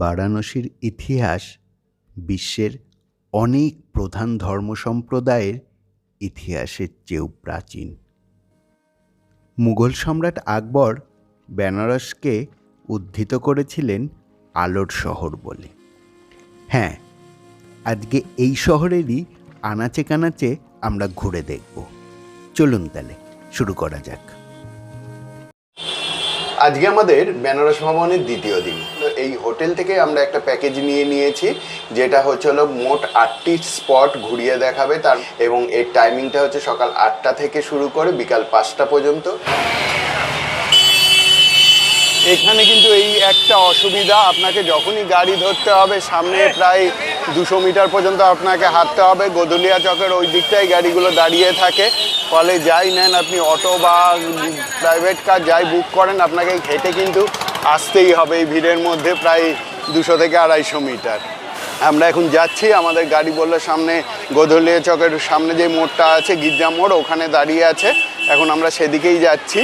বারাণসীর ইতিহাস বিশ্বের অনেক প্রধান ধর্ম সম্প্রদায়ের ইতিহাসের চেয়েও প্রাচীন। মুঘল সম্রাট আকবর বেনারসকে উদ্ধৃত করেছিলেন আলোর শহর বলে। হ্যাঁ আজকে এই শহরেরই আনাচে কানাচে আমরা ঘুরে দেখব। চলুন তাহলে, শুরু করা যাক। আজকে আমাদের বেনারস ভবনের দ্বিতীয় দিন। এই হোটেল থেকে আমরা একটা প্যাকেজ নিয়ে নিয়েছি, যেটা হচ্ছে হলো মোট আটটি স্পট ঘুরিয়ে দেখাবে তার, এবং এর টাইমিংটা হচ্ছে সকাল আটটা থেকে শুরু করে বিকাল পাঁচটা পর্যন্ত। এখানে কিন্তু এই একটা অসুবিধা, আপনাকে যখনই গাড়ি ধরতে হবে, সামনে প্রায় দুশো মিটার পর্যন্ত আপনাকে হাঁটতে হবে। গদুলিয়া চকের ওই দিকটাই গাড়িগুলো দাঁড়িয়ে থাকে। ফলে যাই নেন আপনি অটো বা প্রাইভেট কার যাই বুক করেন, আপনাকে হেঁটে কিন্তু আসতেই হবে এই ভিড়ের মধ্যে প্রায় দুশো থেকে আড়াইশো মিটার। আমরা এখন যাচ্ছি আমাদের গাড়ি বলল সামনে গোধলিয়া চকের সামনে যে মোড়টা আছে গির্জা মোড় ওখানে দাঁড়িয়ে আছে। এখন আমরা সেদিকেই যাচ্ছি।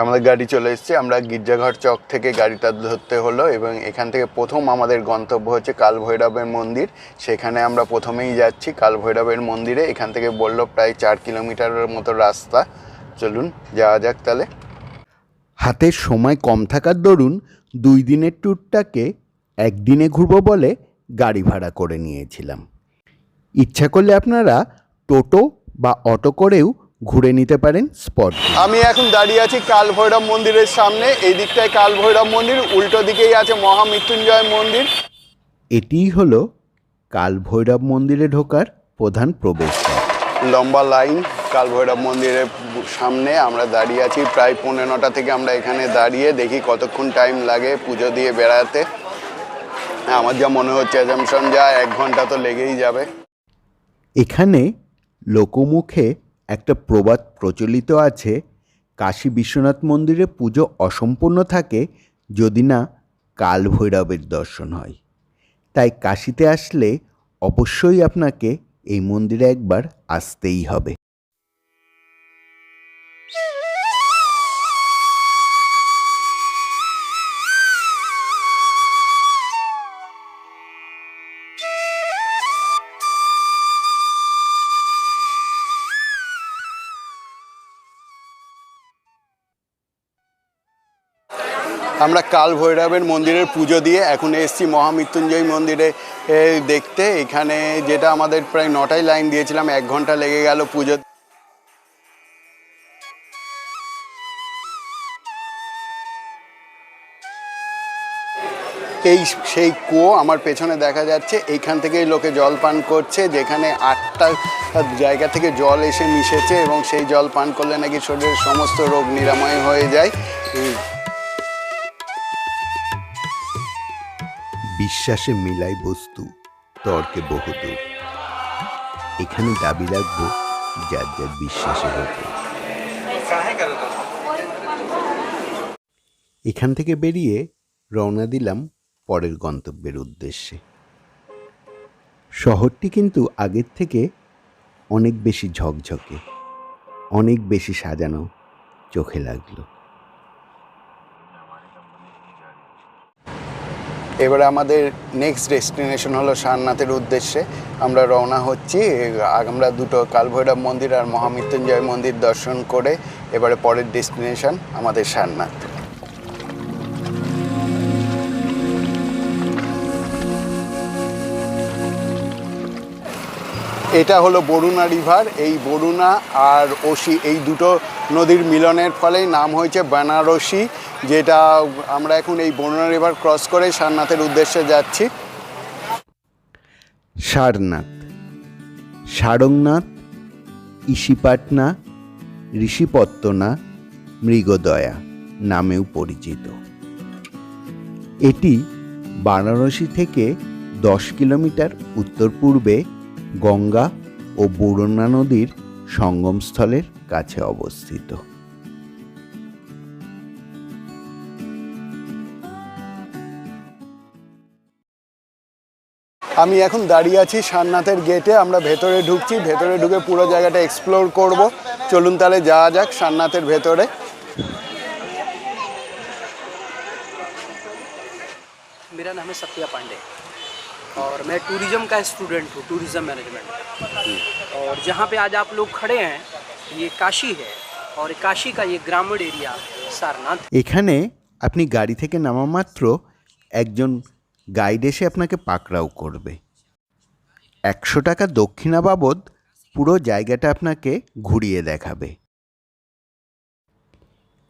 আমাদের গাড়ি চলে এসেছে আমরা গির্জাঘর চক থেকে গাড়িটা ধরতে হলো এবং এখান থেকে প্রথম আমাদের গন্তব্য হচ্ছে কাল ভৈরবের মন্দির। সেখানে আমরা প্রথমেই যাচ্ছি কাল ভৈরবের মন্দিরে এখান থেকে বলল প্রায় চার কিলোমিটারের মতো রাস্তা। চলুন যাওয়া যাক তাহলে। হাতের সময় কম থাকার দরুন দুই দিনের ট্যুরটাকে একদিনে ঘুরবো বলে গাড়ি ভাড়া করে নিয়েছিলাম। ইচ্ছা করলে আপনারা টোটো বা অটো করেও ঘুরে নিতে পারেন স্পট আমি এখন দাঁড়িয়ে আছি কাল ভৈরব মন্দিরের সামনে এই দিকটায় কাল ভৈরব মন্দির উল্টো দিকেই আছে মহামৃত্যুঞ্জয় মন্দির। এটিই হলো কাল ভৈরব মন্দিরে ঢোকার প্রধান প্রবেশ। লম্বা লাইন কাল ভৈরব মন্দিরের সামনে আমরা দাঁড়িয়ে আছি। প্রায় পনেরোটা থেকে আমরা এখানে দাঁড়িয়ে দেখি কতক্ষণ টাইম লাগে পুজো দিয়ে বেড়াতে। আমার যা মনে হচ্ছে, অ্যাজামশন যা, এক ঘণ্টা তো লেগেই যাবে। এখানে লোকমুখে একটা প্রবাদ প্রচলিত আছে, কাশী বিশ্বনাথ মন্দিরে পুজো অসম্পূর্ণ থাকে যদি না কাল ভৈরবের দর্শন হয়। তাই কাশিতে আসলে অবশ্যই আপনাকে এই মন্দিরে একবার আসতেই হবে। আমরা কাল ভৈরবের মন্দিরের পুজো দিয়ে এখন এসেছি মহামৃত্যুঞ্জয় মন্দিরে দেখতে। এখানে যেটা আমাদের প্রায় নটায় লাইন দিয়েছিলাম, এক ঘণ্টা লেগে গেল পুজো। এই সেই কুয়ো আমার পেছনে দেখা যাচ্ছে, এইখান থেকেই লোকে জল পান করছে, যেখানে আটটা জায়গা থেকে জল এসে মিশেছে এবং সেই জল পান করলে নাকি শরীরের সমস্ত রোগ নিরাময় হয়ে যায়। বিশ্বাসে মিলাই বস্তু, তর্কে বহুদূর। এখানে দাবি রাখব, যার যার বিশ্বাসের ওপর এখান থেকে বেরিয়ে রওনা দিলাম পরের গন্তব্যের উদ্দেশ্যে। শহরটি কিন্তু আগের থেকে অনেক বেশি ঝকঝকে, অনেক বেশি সাজানো, চোখে লাগল। এবারে আমাদের নেক্সট ডেস্টিনেশন হলো সারনাথের উদ্দেশ্যে। আমরা রওনা হচ্ছি আমরা দুটো কালভৈরব মন্দির আর মহামৃত্যুঞ্জয় মন্দির দর্শন করে এবারে পরের ডেস্টিনেশন আমাদের সারনাথ। এটা হলো বরুণা রিভার এই বরুণা আর ওশি, এই দুটো নদীর মিলনের ফলেই নাম হয়েছে বেনারসি, যেটা আমরা এখন এই বরুণা রিভার ক্রস করে সারনাথের উদ্দেশ্যে যাচ্ছি। সারনাথ, সারংনাথ, ইসিপাটনা, ঋষিপত্তনা, মৃগদয়া নামেও পরিচিত। এটি বারাণসী থেকে দশ কিলোমিটার উত্তর পূর্বে গঙ্গা ও বরুণা নদীর সঙ্গমস্থলের কাছে অবস্থিত আমি এখন দাঁড়িয়ে আছি সারনাথের গেটে আমরা ভেতরে ঢুকছি ভেতরে ঢুকে পুরো জায়গাটা এক্সপ্লোর করব চলুন তাহলে যাওয়া যাক সারনাথের ভেতরে मेरा नाम है सत्या पांडे और मैं टूरिज़्म का स्टूडेंट हूँ टूरिज़्म मैनेजमेंट और जहाँ पे आज आप लोग खड़े हैं ये काशी है और काशी का ये ग्रामीण एरिया सारनाथ এখানে আপনি গাড়ি থেকে নামা মাত্র একজন গাইড এসে আপনাকে পাকড়াও করবে একশো টাকা দক্ষিণা বাবদ পুরো জায়গাটা আপনাকে ঘুরিয়ে দেখাবে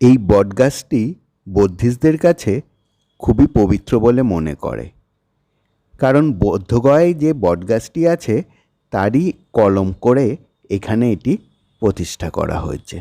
এই বটগাছটি বৌদ্ধিস্টদের কাছে খুবই পবিত্র বলে মনে করে কারণ বৌদ্ধগয়ায় যে বটগাছটি আছে তারই কলম করে এখানে এটি প্রতিষ্ঠা করা হয়েছে।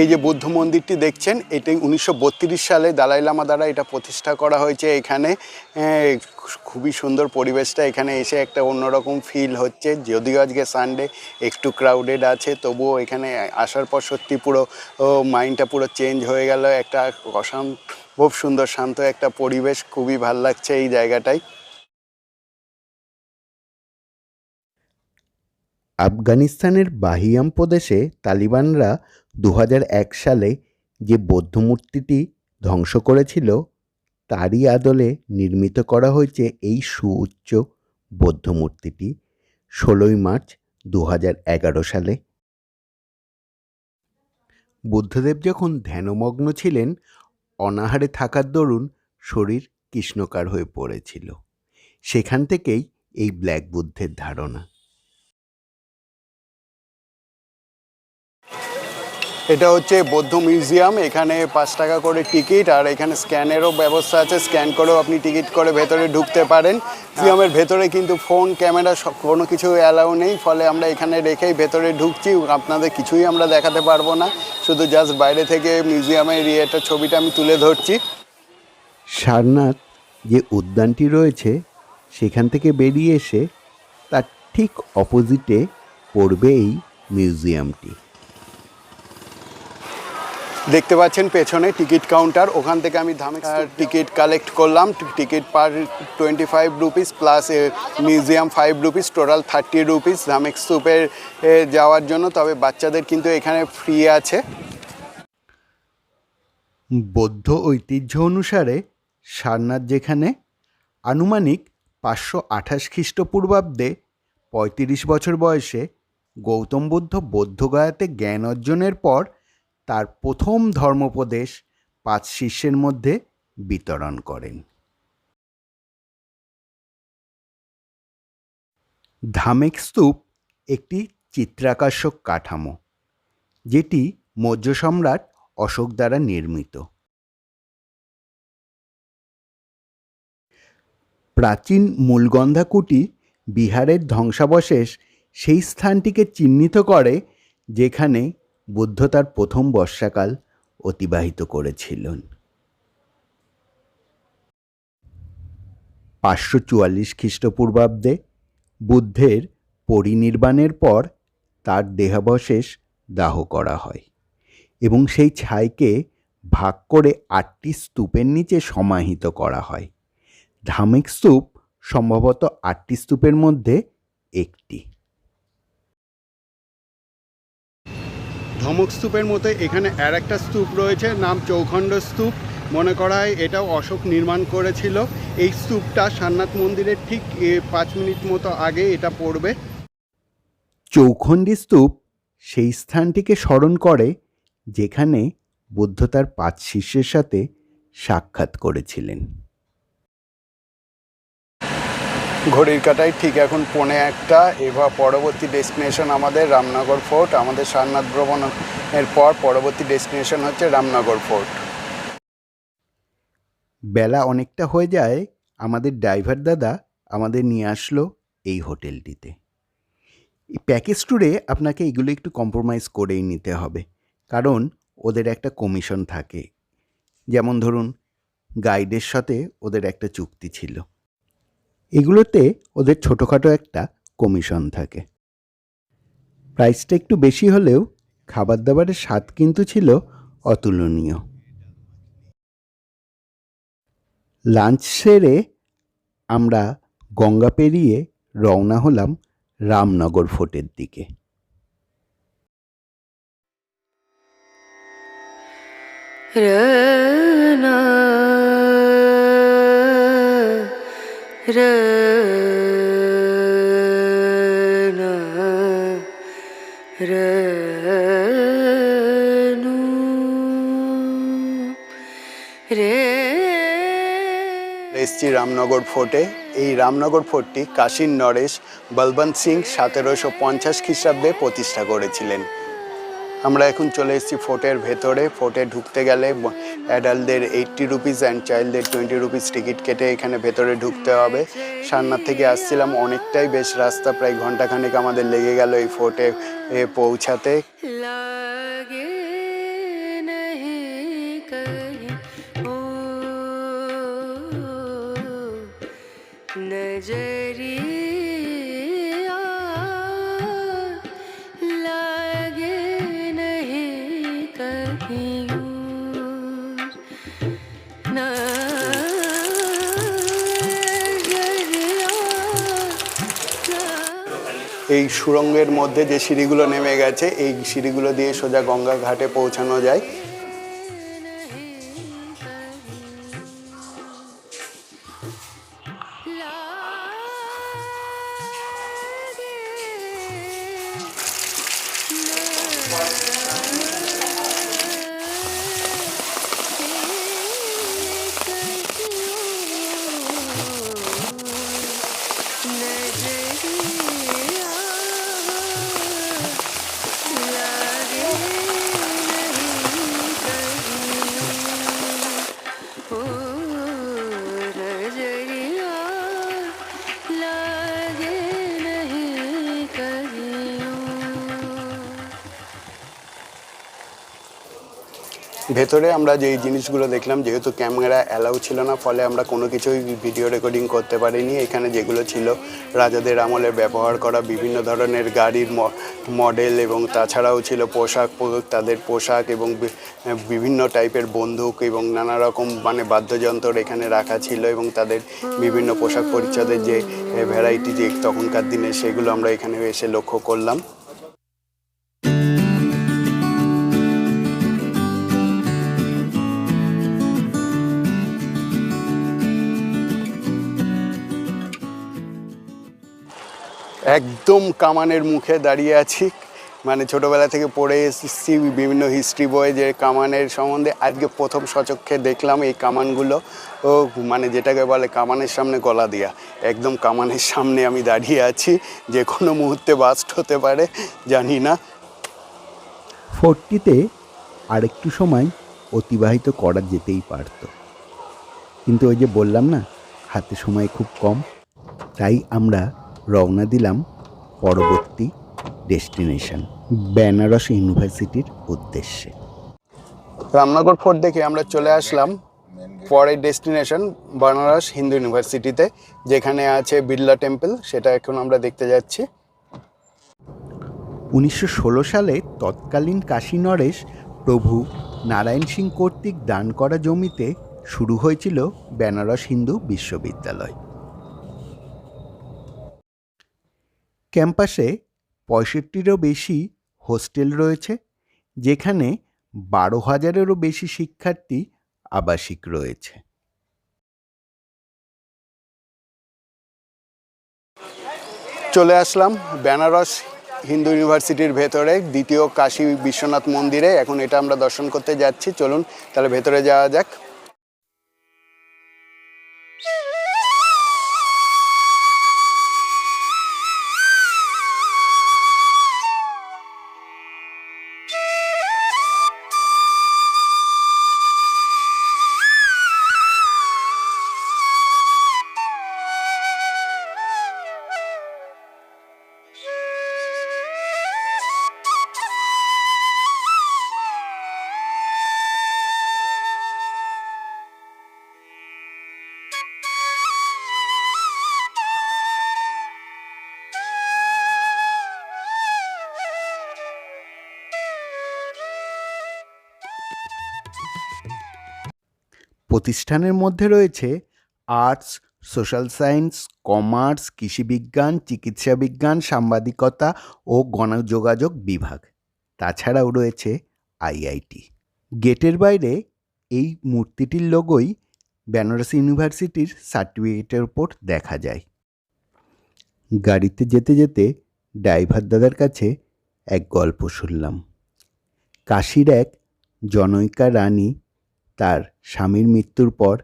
এই যে বুদ্ধ মন্দিরটি দেখছেন, এটি উনিশশো বত্রিশ সালে দালাই লামা দ্বারা এটা প্রতিষ্ঠা করা হয়েছে এখানে। খুবই সুন্দর পরিবেশটা এখানে এসে একটা অন্যরকম ফিল হচ্ছে। যদিও আজকে সানডে একটু ক্রাউডেড আছে, তবুও এখানে আসার পর সত্যি পুরো মাইন্ডটা পুরো চেঞ্জ হয়ে গেল। একটা অসম্ভব সুন্দর শান্ত একটা পরিবেশ, খুবই ভালো লাগছে এই জায়গাটায়। আফগানিস্তানের বাহিয়াম প্রদেশে তালিবানরা দু এক সালে যে বৌদ্ধ মূর্তিটি ধ্বংস করেছিল, তারই আদলে নির্মিত করা হয়েছে এই সুউচ্চ বৌদ্ধ মূর্তিটি ষোলোই মার্চ দু এগারো সালে। বুদ্ধদেব যখন ধ্যানমগ্ন ছিলেন, অনাহারে থাকার দরুন শরীর কৃষ্ণকার হয়ে পড়েছিল। সেখান থেকেই এই ব্ল্যাক বুদ্ধের ধারণা। এটা হচ্ছে বৌদ্ধ মিউজিয়াম, এখানে পাঁচ টাকা করে টিকিট, আর এখানে স্ক্যানেরও ব্যবস্থা আছে, স্ক্যান করেও আপনি টিকিট করে ভেতরে ঢুকতে পারেন। মিউজিয়ামের ভেতরে কিন্তু ফোন, ক্যামেরা কোনো কিছু অ্যালাউ নেই, ফলে আমরা এখানে রেখেই ভেতরে ঢুকছি, আপনাদের কিছুই আমরা দেখাতে পারব না। শুধু জাস্ট বাইরে থেকে মিউজিয়ামের ইয়েটা, ছবিটা আমি তুলে ধরছি। সারনাথ যে উদ্যানটি রয়েছে, সেখান থেকে বেরিয়ে এসে তার ঠিক অপোজিটে পড়বে এই মিউজিয়ামটি। দেখতে পাচ্ছেন পেছনে টিকিট কাউন্টার, ওখান থেকে আমি ধামে টিকিট কালেক্ট করলাম। Ticket per twenty five rupees plus museum five rupees, total thirty rupees Dhamek স্তূপের যাওয়ার জন্য। তবে বাচ্চাদের কিন্তু এখানে ফ্রি আছে। বৌদ্ধ ঐতিহ্য অনুসারে সারনাথ যেখানে আনুমানিক পাঁচশো আঠাশ খ্রিস্টপূর্বাব্দে পঁয়ত্রিশ বছর বয়সে গৌতম বুদ্ধ বৌদ্ধগয়াতে জ্ঞান অর্জনের পর তার প্রথম ধর্মোপদেশ পাঁচ শিষ্যের মধ্যে বিতরণ করেন। ধামেক স্তূপ একটি চিত্রাকর্ষক কাঠামো, যেটি মৌর্য সম্রাট অশোক দ্বারা নির্মিত। প্রাচীন মূলগন্ধাকুটি বিহারের ধ্বংসাবশেষ সেই স্থানটিকে চিহ্নিত করে, যেখানে বুদ্ধ তার প্রথম বর্ষাকাল অতিবাহিত করেছিলেন। পাঁচশো চুয়াল্লিশ খ্রিস্টপূর্বাব্দে বুদ্ধের পরিনির্বাণের পর তার দেহাবশেষ দাহ করা হয় এবং সেই ছাইকে ভাগ করে আটটি স্তূপের নিচে সমাহিত করা হয়। ধামিক স্তূপ সম্ভবত আটটি স্তূপের মধ্যে একটি। ধমক স্তূপের মতো এখানে আর একটা স্তূপ রয়েছে, নাম চৌখণ্ড স্তূপ। মনে করা হয় এটাও অশোক নির্মাণ করেছিল। এই স্তূপটা সারনাথ মন্দিরের ঠিক পাঁচ মিনিট মতো আগে এটা পড়বে। চৌখণ্ডী স্তূপ সেই স্থানটিকে স্মরণ করে, যেখানে বুদ্ধ তার পাঁচ শিষ্যের সাথে সাক্ষাৎ করেছিলেন। ঘড়ির কাটায় ঠিক এখন পৌনে একটা। এবার পরবর্তী ডেস্টিনেশন আমাদের রামনগর ফোর্ট আমাদের সারনাথ ভ্রমণের পর পরবর্তী ডেস্টিনেশন হচ্ছে রামনগর ফোর্ট বেলা অনেকটা হয়ে যায়, আমাদের ড্রাইভার দাদা আমাদের নিয়ে আসলো এই হোটেলটিতে। প্যাকেজ ট্যুরে আপনাকে এগুলো একটু কম্প্রোমাইজ করেই নিতে হবে, কারণ ওদের একটা কমিশন থাকে। যেমন ধরুন গাইডের সাথে ওদের একটা চুক্তি ছিল। এগুলোতে ওদের ছোটোখাটো একটা কমিশন থাকে। প্রাইসটা একটু বেশি হলেও খাবার দাবারের স্বাদ কিন্তু ছিল অতুলনীয়। লাঞ্চ সেরে আমরা গঙ্গা পেরিয়ে রওনা হলাম রামনগর ফোর্টের দিকে। রে এসছি রামনগর ফোর্টে এই রামনগর ফোর্টটি কাশীর নরেশ, বলবন্ত সিং সতেরোশো পঞ্চাশ খ্রিস্টাব্দে প্রতিষ্ঠা করেছিলেন। আমরা এখন চলে এসেছি ফোর্টের ভেতরে। ফোর্টে ঢুকতে গেলে অ্যাডাল্টদের এইট্টি রুপিস অ্যান্ড চাইল্ডদের টোয়েন্টি রুপিস টিকিট কেটে এখানে ভেতরে ঢুকতে হবে। সান্নার থেকে আসছিলাম, অনেকটাই বেশ রাস্তা, প্রায় ঘন্টাখানেক আমাদের লেগে গেল এই ফোর্টে পৌঁছাতে। लागे এই সুরঙ্গের মধ্যে যে সিঁড়িগুলো নেমে গেছে, এই সিঁড়িগুলো দিয়ে সোজা গঙ্গা ঘাটে পৌঁছানো যায়। ভেতরে আমরা যেই জিনিসগুলো দেখলাম, যেহেতু ক্যামেরা অ্যালাউ ছিল না, ফলে আমরা কোনো কিছুই ভিডিও রেকর্ডিং করতে পারিনি। এখানে যেগুলো ছিল, রাজাদের আমলে ব্যবহার করা বিভিন্ন ধরনের গাড়ির মডেল এবং তাছাড়াও ছিল পোশাক তাদের পোশাক এবং বিভিন্ন টাইপের বন্দুক এবং নানা রকম মানে বাদ্যযন্ত্র এখানে রাখা ছিল এবং তাদের বিভিন্ন পোশাক পরিচ্ছদের যে ভ্যারাইটি যে তখনকার দিনে, সেগুলো আমরা এখানে এসে লক্ষ্য করলাম। একদম কামানের মুখে দাঁড়িয়ে আছি। মানে ছোটবেলা থেকে পড়ে এসেছি বিভিন্ন হিস্ট্রি বইয়ে যে কামানের সম্বন্ধে। আজকে প্রথম সচক্ষে দেখলাম এই কামানগুলো। ও মানে যেটাকে বলে কামানের সামনে গলা দেওয়া একদম কামানের সামনে আমি দাঁড়িয়ে আছি। যে কোনো মুহূর্তে বাস্ট হতে পারে, জানি না। ফোর্টটিতে আরেকটু সময় অতিবাহিত করা যেতেই পারত। কিন্তু ওই যে বললাম না, হাতে সময় খুব কম। তাই আমরা রওনা দিলাম পরবর্তী ডেস্টিনেশন বেনারস ইউনিভার্সিটির উদ্দেশ্যে। রামনগর ফোর্ট দেখে আমরা চলে আসলাম পরের ডেস্টিনেশন বেনারস হিন্দু ইউনিভার্সিটিতে যেখানে আছে বিড়লা টেম্পল সেটা এখন আমরা দেখতে যাচ্ছি। উনিশশো ষোলো সালে তৎকালীন কাশী নরেশ প্রভু নারায়ণ সিং কর্তৃক দান করা জমিতে শুরু হয়েছিল বেনারস হিন্দু বিশ্ববিদ্যালয়। ক্যাম্পাসে পঁয়ষট্টিরও বেশি হোস্টেল রয়েছে, যেখানে বারো হাজারেরও বেশি শিক্ষার্থী আবাসিক রয়েছে। চলে আসলাম বেনারস হিন্দু ইউনিভার্সিটির ভেতরে, দ্বিতীয় কাশী বিশ্বনাথ মন্দিরে। এখন এটা আমরা দর্শন করতে যাচ্ছি। চলুন তাহলে ভেতরে যাওয়া যাক। প্রতিষ্ঠানের মধ্যে রয়েছে আর্টস, সোশ্যাল সায়েন্স, কমার্স কৃষিবিজ্ঞান চিকিৎসা বিজ্ঞান, সাংবাদিকতা ও গণযোগাযোগ বিভাগ। তাছাড়াও রয়েছে আইআইটি গেটের বাইরে এই মূর্তিটির লোগোই বেনারস ইউনিভার্সিটির সার্টিফিকেটের ওপর দেখা যায়। গাড়িতে যেতে যেতে ড্রাইভার দাদার কাছে এক গল্প শুনলাম। কাশির এক জনৈকা রানী তার স্বামীর মৃত্যুর পর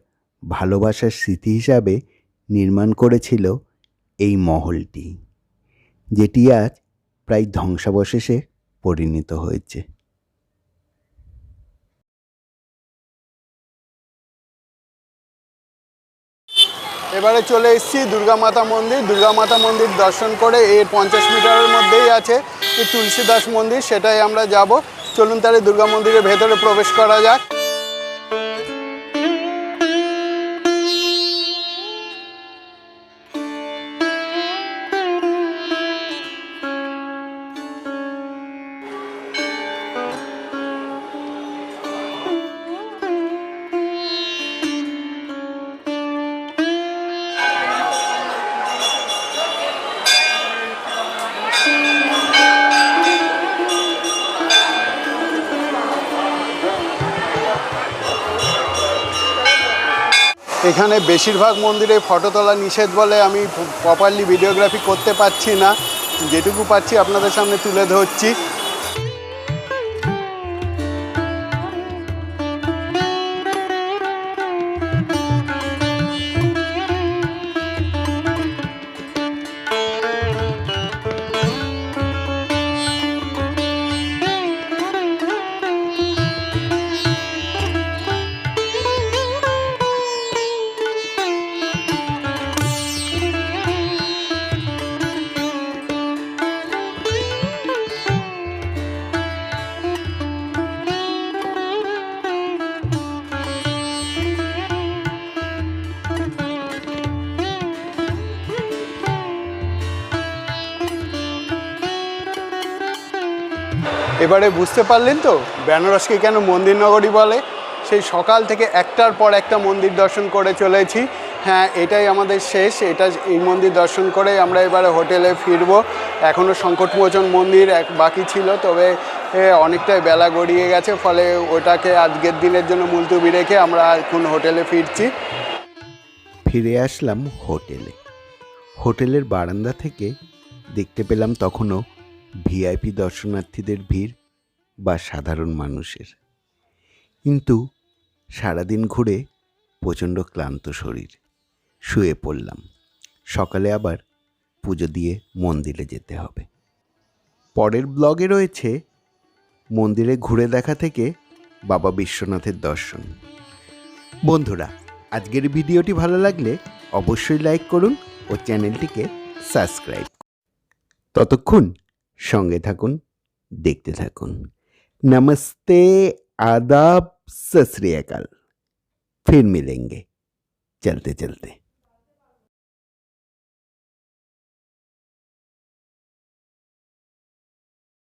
ভালোবাসার স্মৃতি হিসাবে নির্মাণ করেছিল এই মহলটি, যেটি আজ প্রায় ধ্বংসাবশেষে পরিণত হয়েছে। এবারে চলে এসেছি দুর্গা মাতা মন্দির। দুর্গা মাতা মন্দির দর্শন করে এর পঞ্চাশ মিটারের মধ্যেই আছে তুলসীদাস মন্দির, সেটাই আমরা যাব। চলুন তাহলে দুর্গা মন্দিরের ভেতরে প্রবেশ করা যাক। এখানে বেশিরভাগ মন্দিরে ফটো তোলা নিষেধ বলে আমি প্রপারলি ভিডিওগ্রাফি করতে পারছি না। যেটুকু পাচ্ছি আপনাদের সামনে তুলে ধরছি। এবারে বুঝতে পারলেন তো? বেনারসকে কেন মন্দির নগরী বলে? সেই সকাল থেকে একটার পর একটা মন্দির দর্শন করে চলেছি। হ্যাঁ এটাই আমাদের শেষ। এটা এই মন্দির দর্শন করে আমরা এবারে হোটেলে ফিরবো। এখনও সংকটমোচন মন্দির এক বাকি ছিল, তবে অনেকটাই বেলা গড়িয়ে গেছে, ফলে ওটাকে আজকের দিনের জন্য মুলতুবি রেখে আমরা এখন হোটেলে ফিরছি। ফিরে আসলাম হোটেলে। হোটেলের বারান্দা থেকে দেখতে পেলাম তখনও ভিআইপি দর্শনার্থীদের ভিড়। বা সাধারণ মানুষের। কিন্তু সারাদিন ঘুরে প্রচণ্ড ক্লান্ত শরীর। শুয়ে পড়লাম। সকালে আবার পুজো দিয়ে মন্দিরে যেতে হবে। পরের ব্লগে রয়েছে মন্দিরে ঘুরে দেখা থেকে বাবা বিশ্বনাথের দর্শন। বন্ধুরা, আজকের ভিডিওটি ভালো লাগলে অবশ্যই লাইক করুন ও চ্যানেলটিকে সাবস্ক্রাইব ততক্ষণ সঙ্গে থাকুন, দেখতে থাকুন। नमस्ते आदाब सत फिर मिलेंगे। चलते चलते